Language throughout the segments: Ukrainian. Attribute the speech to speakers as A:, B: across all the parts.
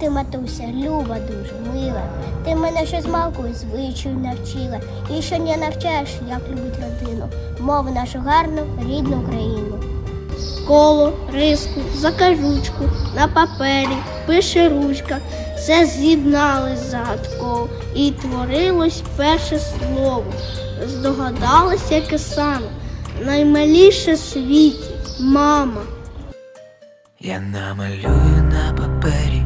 A: Ти, матуся, люба дуже, мила. Ти мене ще з малкою звичаю навчила. І що не навчаєш, як любить родину, мову нашу гарну, рідну Україну. Коло, риску, закажучку, на папері, пише ручка, все з'єднали загадково, і творилось перше слово. Здогадалась, яке саме, наймаліше в світі, мама.
B: Я намалюю на папері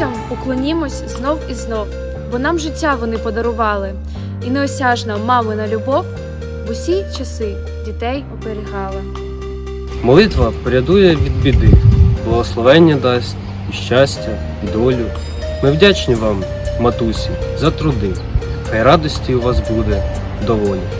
C: Матусям уклонімось знов і знов, бо нам життя вони подарували, і неосяжна мамина любов в усі часи дітей оберігала.
D: Молитва порятує від біди, благословення дасть і щастя, і долю. Ми вдячні вам, матусі, за труди. Хай радості у вас буде доволі.